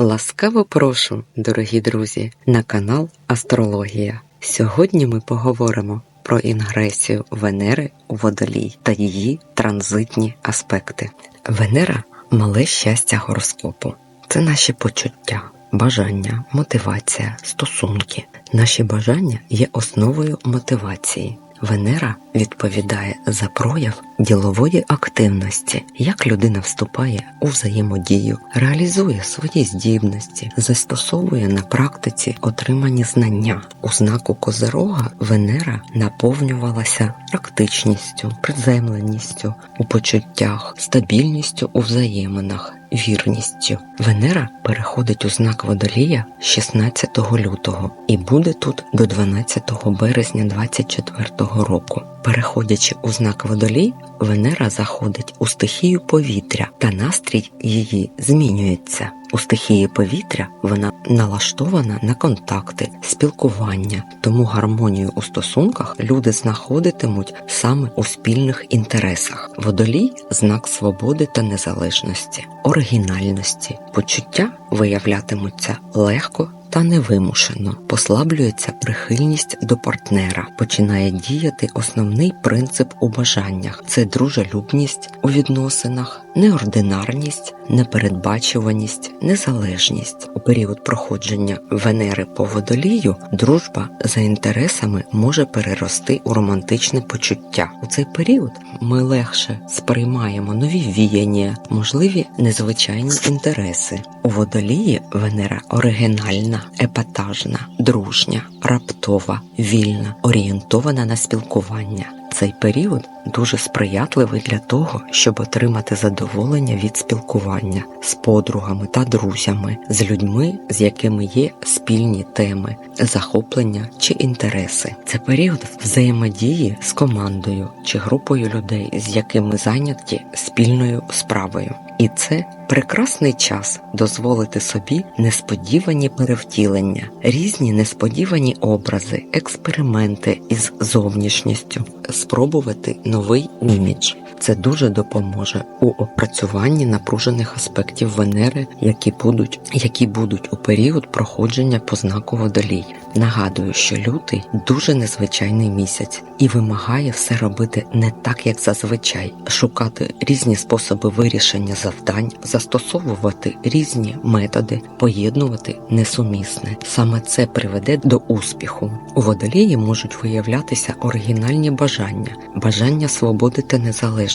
Ласкаво прошу, дорогі друзі, на канал Астрологія. Сьогодні ми поговоримо про інгресію Венери у водолій та її транзитні аспекти. Венера мале щастя гороскопу. Це наші почуття, бажання, мотивація, стосунки. Наші бажання є основою мотивації. Венера відповідає за прояв ділової активності, як людина вступає у взаємодію, реалізує свої здібності, застосовує на практиці отримані знання. У знаку Козерога Венера наповнювалася практичністю, приземленістю у почуттях, стабільністю у взаєминах. Вірністю Венера переходить у знак водолія 16 лютого і буде тут до 12 березня 24 року. Переходячи у знак водолій, Венера заходить у стихію повітря, та настрій її змінюється. У стихії повітря вона налаштована на контакти, спілкування, тому гармонію у стосунках люди знаходитимуть саме у спільних інтересах. Водолій знак свободи та незалежності, оригінальності, почуття виявлятимуться легко та невимушено послаблюється прихильність до партнера, починає діяти основний принцип у бажаннях. Це дружелюбність у відносинах, неординарність, непередбачуваність, незалежність. У період проходження Венери по водолію дружба за інтересами може перерости у романтичне почуття. У цей період ми легше сприймаємо нові віяння, можливі незвичайні інтереси. У водолії Венера оригінальна, епатажна, дружня, раптова, вільна, орієнтована на спілкування. Цей період дуже сприятливий для того, щоб отримати задоволення від спілкування з подругами та друзями, з людьми, з якими є спільні теми, захоплення чи інтереси. Це період взаємодії з командою чи групою людей, з якими зайняті спільною справою. І це прекрасний час дозволити собі несподівані перевтілення, різні несподівані образи, експерименти із зовнішністю, спробувати новий імідж. Це дуже допоможе у опрацюванні напружених аспектів Венери, які будуть які будуть у період проходження по знаку водолій. Нагадую, що лютий дуже незвичайний місяць і вимагає все робити не так, як зазвичай, шукати різні способи вирішення завдань, застосовувати різні методи, поєднувати несумісне. Саме це приведе до успіху. У водолії можуть виявлятися оригінальні бажання, бажання свободи та незалежності,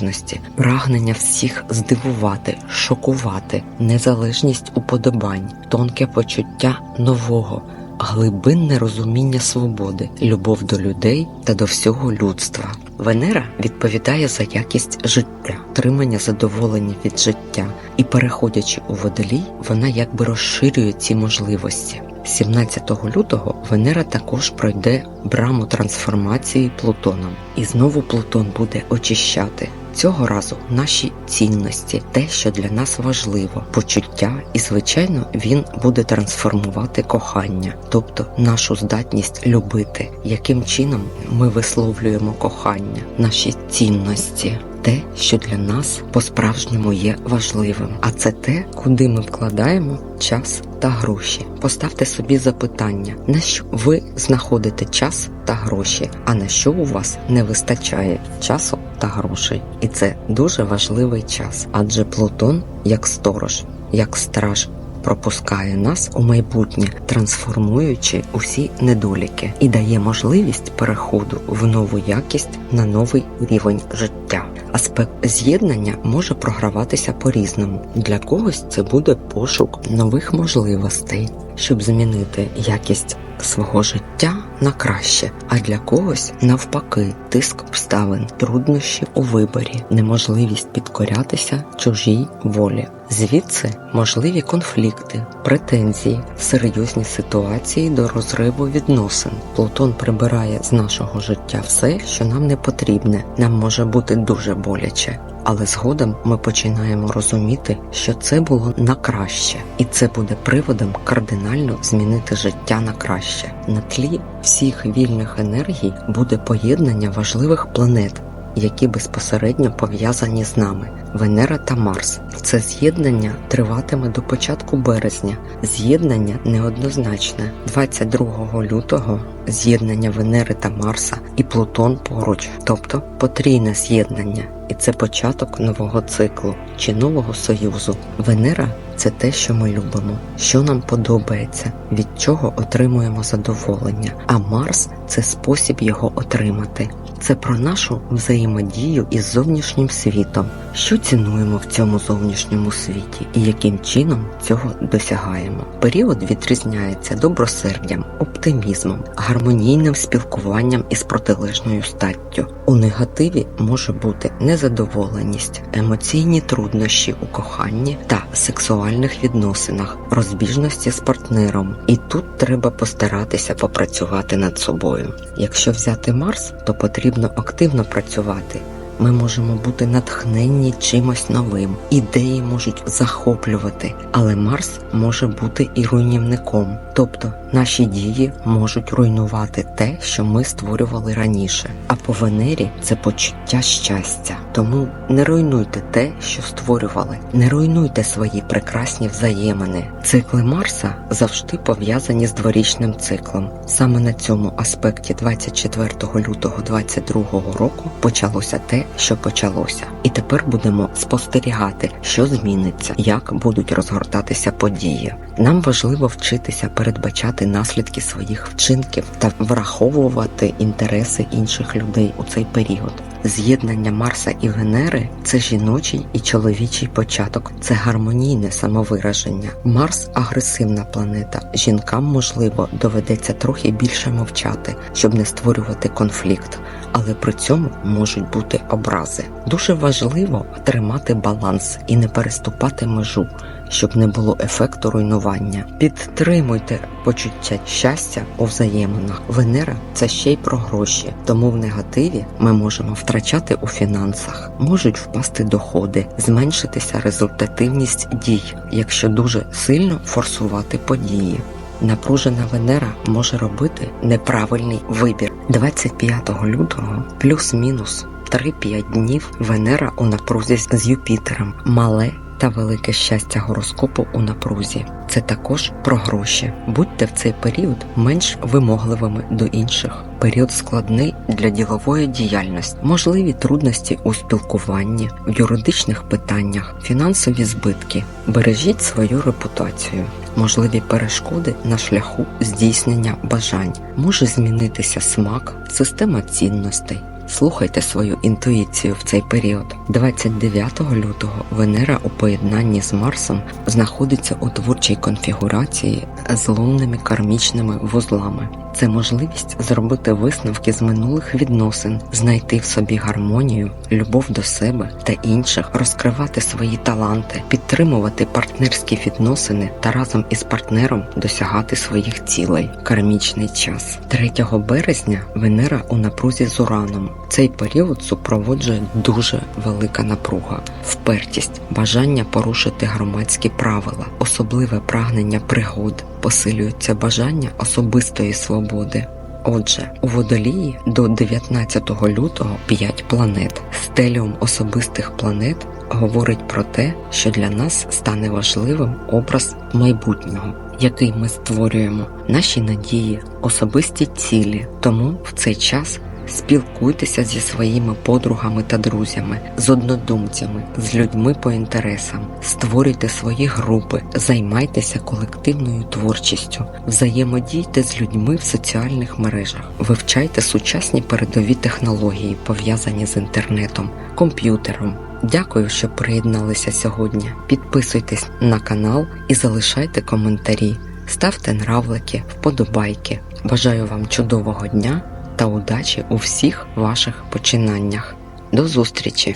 прагнення всіх здивувати, шокувати, незалежність уподобань, тонке почуття нового. Глибинне розуміння свободи, любов до людей та до всього людства. Венера відповідає за якість життя, отримання задоволення від життя, і, переходячи у водолій, вона якби розширює ці можливості. 17 лютого Венера також пройде браму трансформації Плутоном, і знову Плутон буде очищати. Цього разу наші цінності, те, що для нас важливо, почуття, і, звичайно, він буде трансформувати кохання, тобто нашу здатність любити, яким чином ми висловлюємо кохання, наші цінності. Те, що для нас по-справжньому є важливим, а це те, куди ми вкладаємо час та гроші. Поставте собі запитання, на що ви знаходите час та гроші, а на що у вас не вистачає часу та грошей. І це дуже важливий час, адже Плутон як сторож, як страж. Пропускає нас у майбутнє, трансформуючи усі недоліки, і дає можливість переходу в нову якість на новий рівень життя. Аспект з'єднання може програватися по-різному. Для когось це буде пошук нових можливостей, щоб змінити якість свого життя на краще, а для когось навпаки тиск обставин, труднощі у виборі, неможливість підкорятися чужій волі. Звідси можливі конфлікти, претензії, серйозні ситуації до розриву відносин. Плутон прибирає з нашого життя все, що нам не потрібне. Нам може бути дуже боляче. Але згодом ми починаємо розуміти, що це було на краще, і це буде приводом кардинально змінити життя на краще. На тлі всіх вільних енергій буде поєднання важливих планет які безпосередньо пов'язані з нами. Венера та Марс. Це з'єднання триватиме до початку березня. З'єднання неоднозначне. 22 лютого з'єднання Венери та Марса і Плутон поруч, тобто потрійне з'єднання. І це початок нового циклу чи нового союзу. Венера це те, що ми любимо, що нам подобається, від чого отримуємо задоволення. А Марс це спосіб його отримати. Це про нашу взаємодію із зовнішнім світом, що цінуємо в цьому зовнішньому світі і яким чином цього досягаємо. Період відрізняється добросердям, оптимізмом, гармонійним спілкуванням із протилежною статтю. У негативі може бути незадоволеність, емоційні труднощі у коханні та сексуальних відносинах, розбіжності з партнером. І тут треба постаратися попрацювати над собою. Якщо взяти Марс, то потрібно активно працювати. Ми можемо бути натхненні чимось новим, ідеї можуть захоплювати, але Марс може бути і руйнівником, тобто наші дії можуть руйнувати те, що ми створювали раніше. А по Венері це почуття щастя. Тому не руйнуйте те, що створювали, не руйнуйте свої прекрасні взаємини. Цикли Марса завжди пов'язані з дворічним циклом. Саме на цьому аспекті 24 лютого 2022 року почалося те, що почалося. І тепер будемо спостерігати, що зміниться, як будуть розгортатися події. Нам важливо вчитися передбачати наслідки своїх вчинків та враховувати інтереси інших людей у цей період. З'єднання Марса і Венери це жіночий і чоловічий початок, це гармонійне самовираження. Марс агресивна планета. Жінкам, можливо, доведеться трохи більше мовчати, щоб не створювати конфлікт, але при цьому можуть бути образи. Дуже важливо тримати баланс і не переступати межу, щоб не було ефекту руйнування. Підтримуйте почуття щастя у взаєминах. Венера це ще й про гроші, тому в негативі ми можемо втрачати у фінансах, можуть впасти доходи, зменшитися результативність дій, якщо дуже сильно форсувати події. Напружена Венера може робити неправильний вибір. 25 лютого плюс-мінус 3-5 днів Венера у напрузі з Юпітером, мале та велике щастя гороскопу у напрузі. Це також про гроші. Будьте в цей період менш вимогливими до інших. Період складний для ділової діяльності, можливі трудності у спілкуванні, в юридичних питаннях, фінансові збитки. Бережіть свою репутацію. Можливі перешкоди на шляху здійснення бажань. Може змінитися смак, система цінностей. Слухайте свою інтуїцію в цей період. 29 лютого Венера у поєднанні з Марсом знаходиться у творчій конфігурації з лунними кармічними вузлами. Це можливість зробити висновки з минулих відносин, знайти в собі гармонію, любов до себе та інших, розкривати свої таланти, підтримувати партнерські відносини та разом із партнером досягати своїх цілей. Кармічний час 3 березня Венера у напрузі з Ураном. Цей період супроводжує дуже велика напруга, впертість, бажання порушити громадські правила, особливе прагнення пригод, посилюється бажання особистої свободи. Отже, у водолії до 19 лютого 5 планет. Стеліум особистих планет говорить про те, що для нас стане важливим образ майбутнього, який ми створюємо, наші надії, особисті цілі. Тому в цей час Спілкуйтеся зі своїми подругами та друзями, з однодумцями, з людьми по інтересам, створюйте свої групи, займайтеся колективною творчістю, взаємодійте з людьми в соціальних мережах, вивчайте сучасні передові технології, пов'язані з інтернетом, комп'ютером. Дякую, що приєдналися сьогодні. Підписуйтесь на канал і залишайте коментарі, ставте нравлики, вподобайки. Бажаю вам чудового дня та удачі у всіх ваших починаннях. До зустрічі!